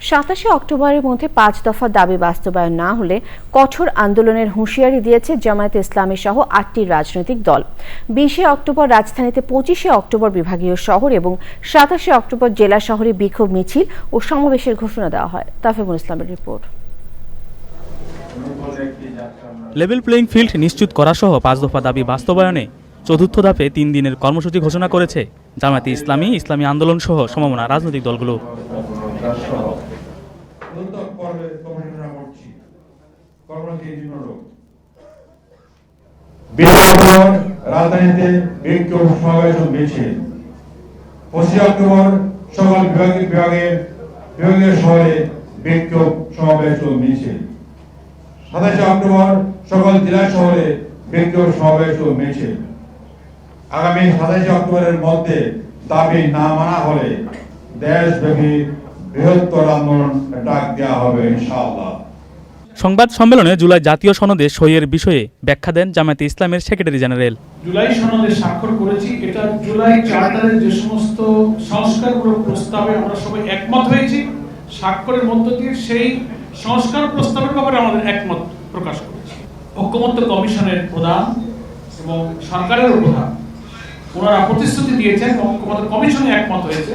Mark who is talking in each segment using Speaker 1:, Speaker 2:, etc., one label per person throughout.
Speaker 1: সাতাশে অক্টোবরের মধ্যে পাঁচ দফা দাবি বাস্তবায়ন না হলে কঠোর আন্দোলনের হুঁশিয়ারি দিয়েছে জামায়াতে ইসলামী সহ আটটি রাজনৈতিক দল। বিশে অক্টোবর রাজধানীতে পঁচিশে অক্টোবর বিভাগীয় শহর এবং সাতাশে অক্টোবর জেলা শহরে বিক্ষোভ মিছিল ও সমাবেশের ঘোষণা দেওয়া হয়। তাফিমুল ইসলামের রিপোর্ট।
Speaker 2: লেভেল প্লেইং ফিল্ড নিশ্চিত করা সহ পাঁচ দফা দাবি বাস্তবায়নে চতুর্থ ধাপে তিন দিনের কর্মসূচি ঘোষণা করেছে জামায়াতে ইসলামী ইসলামী আন্দোলন সহ সমমনা রাজনৈতিক দলগুলো।
Speaker 3: পর্বে কমিশনার করছি কর্মসূচি নিম্নরূপ বিশ অক্টোবর রাজধানীতে বিক্ষোভ সমাবেশ মিছিল পঁচিশ অক্টোবর সকল বিভাগীয় বিভাগের বিভাগীয় শহরে বিক্ষোভ সমাবেশ মিছিল সাতাশে অক্টোবর সকল জেলা শহরে বিক্ষোভ সমাবেশ ও মিছিল আগামী সাতাশে অক্টোবরের মধ্যে দাবি না মানা হলে দেশব্যাপী বৃহত্তর আন্দোলন ডাক দেওয়া হবে ইনশাআল্লাহ।
Speaker 2: সংবাদ সম্মেলনে জুলাই জাতীয় সনদে সইয়ের বিষয়ে ব্যাখ্যা দেন জামায়াতে ইসলামের সেক্রেটারি জেনারেল।
Speaker 4: জুলাই সনদে স্বাক্ষর করেছি এটা জুলাই চার্টারের যে সমস্ত সংস্কারমূলক প্রস্তাবে আমরা সবাই একমত হয়েছি। স্বাক্ষরের মধ্য দিয়ে সেই সংস্কার প্রস্তাবের ব্যাপারে আমাদের একমত প্রকাশ করেছি। ঐক্যমত্য কমিশনের প্রধান এবং সরকারের প্রধান ওনারা প্রতিশ্রুতি দিয়েছেন ঐক্যমত্য কমিশনে একমত হয়েছে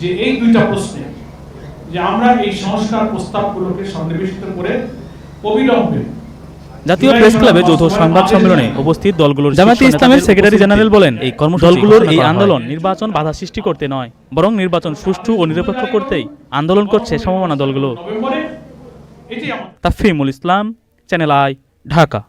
Speaker 4: যে এই দুইটা প্রশ্নে যে আমরা এই সংস্কার প্রস্তাবগুলোকে সন্নিবেশিত করে অবিলম্বে
Speaker 2: জাতীয় প্রেস ক্লাবে যৌথ সংবাদ সম্মেলনে উপস্থিত দলগুলোর জামায়াতে ইসলামের সেক্রেটারি জেনারেল বলেন এই কর্ম দলগুলোর এই আন্দোলন নির্বাচন বাধা সৃষ্টি করতে নয় বরং নির্বাচন সুষ্ঠু ও নিরপেক্ষ করতেই আন্দোলন করছে সমমনা দলগুলো। Tafimul Islam Channel i Dhaka.